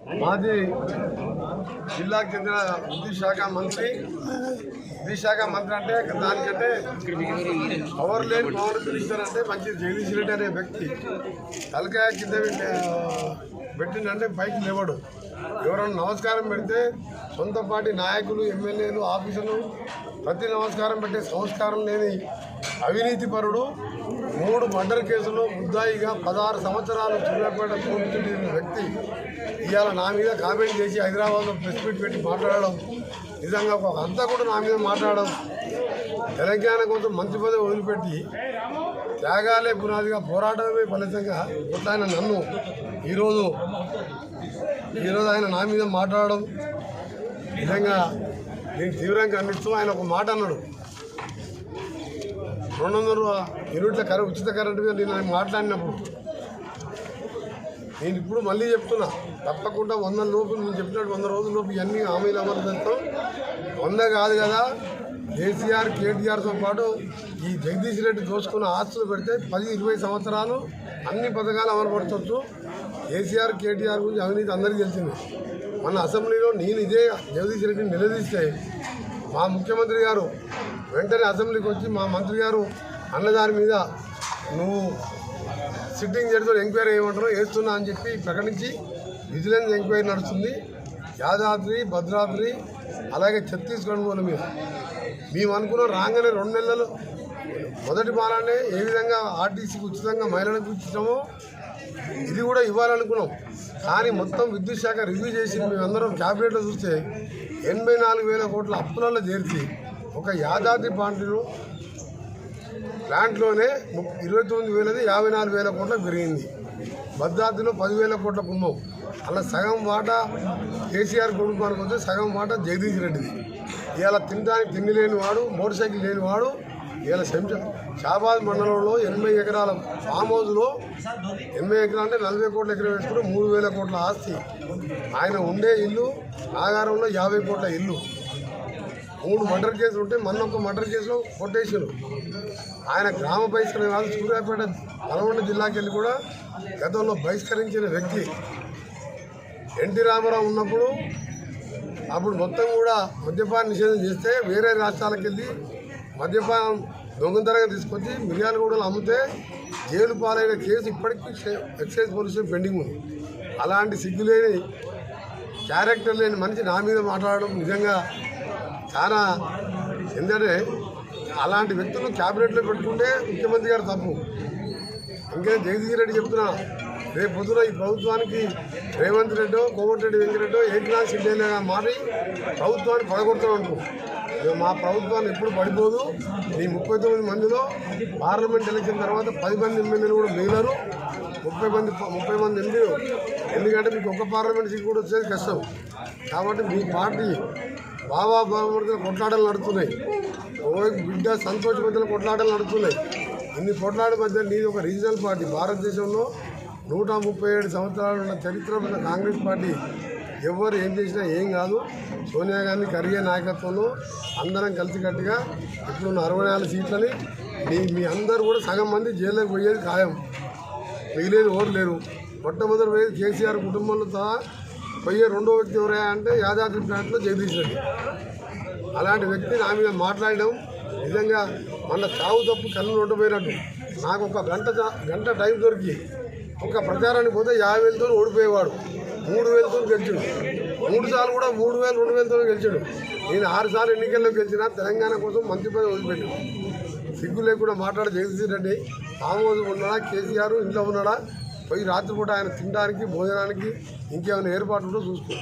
మాజీ జిల్లాకు చెందిన విద్యుత్ శాఖ మంత్రి విద్యుత్ శాఖ మంత్రి అంటే దానికంటే పవర్ లేని పవర్ మినిస్టర్ అంటే మంచి జగదీష్ రెడ్డి అనే వ్యక్తి. తలకాయ కింద పెట్టి, పైకి లేవడు. ఎవరైనా నమస్కారం పెడితే సొంత పార్టీ నాయకులు ఎమ్మెల్యేలు ఆఫీసులు ప్రతి నమస్కారం పెట్టే సంస్కారం లేని అవినీతి పరుడు మూడు మర్డర్ కేసులో ముద్దాయిగా పదహారు సంవత్సరాలు చిన్నపేట కోర్టు వ్యక్తి ఇవాళ నా మీద కామెంట్ చేసి హైదరాబాద్లో ప్రెస్ మీట్ పెట్టి మాట్లాడడం. నిజంగా ఒక అంతా కూడా నా మీద మాట్లాడడం. తెలంగాణ కోసం మంచి పదవి వదిలిపెట్టి త్యాగాలే పునాదిగా పోరాటమే ఫలితంగా ఆయన నన్ను ఈరోజు ఈరోజు ఆయన నా మీద మాట్లాడడం. నిజంగా నేను తీవ్రంగా ఖండిస్తూ ఆయన ఒక మాట అన్నాడు. రెండు వందల యూనిట్ల కరెంట్ ఉచిత కరెంటు మీద నేను మాట్లాడినప్పుడు. నేను ఇప్పుడు మళ్ళీ చెప్తున్నా తప్పకుండా వంద లోపు నేను చెప్పినట్టు వంద రోజుల లోపు ఇవన్నీ హామీలు అమలు చేస్తాం. వంద కాదు కదా కేసీఆర్ కేటీఆర్తో పాటు ఈ జగదీష్ రెడ్డి దోచుకున్న ఆస్తులు పెడితే పది ఇరవై సంవత్సరాలు అన్ని పథకాలు అమలుపరచవచ్చు కేసీఆర్ కేటీఆర్ గురించి అవినీతి అందరికీ తెలిసింది. మన అసెంబ్లీలో నేను ఇదే జగదీష్ రెడ్డిని నిలదీస్తే మా ముఖ్యమంత్రి గారు వెంటనే అసెంబ్లీకి వచ్చి మా మంత్రి గారు అన్నదాని మీద నువ్వు సిట్టింగ్ జడ్జితో ఎంక్వైరీ ఏమంటారో వేస్తున్నా అని చెప్పి ప్రకటించి విజిలెన్స్ ఎంక్వైరీ నడుస్తుంది. యాదాద్రి భద్రాద్రి అలాగే ఛత్తీస్గఢ్ మూల మీద మేము అనుకున్న రాగానే రెండు నెలలు మొదటి బాలానే ఏ విధంగా ఆర్టీసీకి ఉచితంగా మహిళలకు ఇచ్చినామో ఇది కూడా ఇవ్వాలనుకున్నాం. కానీ మొత్తం విద్యుత్ శాఖ రివ్యూ చేసి మేమందరం క్యాబినెట్లో చూస్తే ఎనభై నాలుగు వేల కోట్ల అప్పులలో చేర్చి ఒక యాదాద్రి పాండ్రిలో ప్లాంట్లోనే ఇరవై తొమ్మిది వేలది యాభై నాలుగు వేల కోట్లకు పెరిగింది. భద్రాద్రిలో పదివేల కోట్ల కుంభం అలా సగం వాటా కేసీఆర్ కుటుంబానికి వస్తే సగం వాటా జగదీష్ రెడ్డిది. ఇలా తినడానికి తిండి లేని వాడు మోటార్ సైకిల్ లేనివాడు ఇలా ఇవాళ షాబాద్ మండలంలో ఎనభై ఎకరాల ఫామ్ హౌస్లో ఎనభై ఎకరాలు అంటే నలభై కోట్ల ఎకరం వేసుకుంటే మూడు వేల కోట్ల ఆస్తి. ఆయన ఉండే ఇల్లు నాగారంలో యాభై కోట్ల ఇల్లు. మూడు మర్డర్ కేసులు ఉంటే మొన్న ఒక మర్డర్ కేసులో కొట్టేసారు ఆయన గ్రామ బహిష్కరణ కాదు సూర్యాపేట నల్గొండ జిల్లాకి వెళ్ళి కూడా గతంలో బహిష్కరించిన వ్యక్తి. ఎన్టీ రామారావు ఉన్నప్పుడు అప్పుడు మొత్తం కూడా మద్యపాన నిషేధం చేస్తే వేరే రాష్ట్రాలకు వెళ్ళి మద్యపానం దొంగతనంగా తీసుకొచ్చి మిర్యాలగూడలో అమ్మితే జైలు పాలైన కేసు ఇప్పటికీ ఎక్సైజ్ పోలీసులు పెండింగ్ ఉంది. అలాంటి సిగ్గులేని క్యారెక్టర్ లేని మనిషి నా మీద మాట్లాడడం నిజంగా చాలా ఎందుకంటే అలాంటి వ్యక్తులు క్యాబినెట్లో పెట్టుకుంటే ముఖ్యమంత్రి గారు తప్పు. ఇంకా జగదీష్ రెడ్డి చెప్తున్నా రేపు పొద్దున ఈ ప్రభుత్వానికి రేవంత్ రెడ్డి కోమటిరెడ్డి ఏ ఏకనాథ్ షిండేగా మారి ప్రభుత్వాన్ని పడగొడతాం అనుకో మా ప్రభుత్వాన్ని ఎప్పుడు పడిపోదు. ఈ ముప్పై తొమ్మిది మందిలో పార్లమెంట్ ఎలక్షన్ తర్వాత పది మంది ఎమ్మెల్యేలు కూడా మిగిలారు. ముప్పై మంది ముప్పై మంది ఎంపీలు ఎందుకంటే మీకు ఒక్క పార్లమెంట్ సీట్ కూడా వచ్చేది కష్టం. కాబట్టి మీ పార్టీ బాబా బాబా కొట్లాటలు నడుస్తున్నాయి. ఓవైపు బిడ్డ సంతోష మధ్యలో కొట్లాటలు నడుస్తున్నాయి. ఇన్ని కొట్లాట మధ్య నీది ఒక రీజనల్ పార్టీ. భారతదేశంలో నూట ముప్పై ఏడు సంవత్సరాలు ఉన్న చరిత్ర ఉన్న కాంగ్రెస్ పార్టీ ఎవరు ఏం చేసినా ఏం కాదు. సోనియా గాంధీ కరిగే నాయకత్వంలో అందరం కలిసికట్టుగా ఇప్పుడున్న అరవై నాలుగు సీట్లని మీ మీ అందరూ కూడా సగం మంది జైల్లోకి పోయేది ఖాయం. మిగిలేదు ఓరు లేరు. మొట్టమొదటి పోయేది కేసీఆర్ కుటుంబంలో సహా పోయే రెండో వ్యక్తి ఎవరయ్యా అంటే యాదాద్రి ప్లాంట్లో జగదీష్ రెడ్డి. అలాంటి వ్యక్తి నా మీద మాట్లాడడం నిజంగా మన చావు తప్పు కళ్ళు ఉండబోయినట్టు నాకు ఒక గంట గంట టైం దొరికి ఒక ప్రచారానికి పోతే యాభై వేలతో ఓడిపోయేవాడు. మూడు వేలతో గెలిచాడు. మూడు సార్లు కూడా మూడు వేలు రెండు వేలతో గెలిచాడు. నేను ఆరు సార్లు ఎన్నికల్లో గెలిచిన తెలంగాణ కోసం మంచి పని వదిలిపెట్టాను సిగ్గు లేకుండా మాట్లాడే జగదీష్ రెడ్డి ఆమోదం ఉన్నాడా కేసీఆర్ ఇంట్లో ఉన్నాడా? పోయి రాత్రిపూట ఆయన తినడానికి భోజనానికి ఇంకేమైనా ఏర్పాటు ఉందో చూసుకో.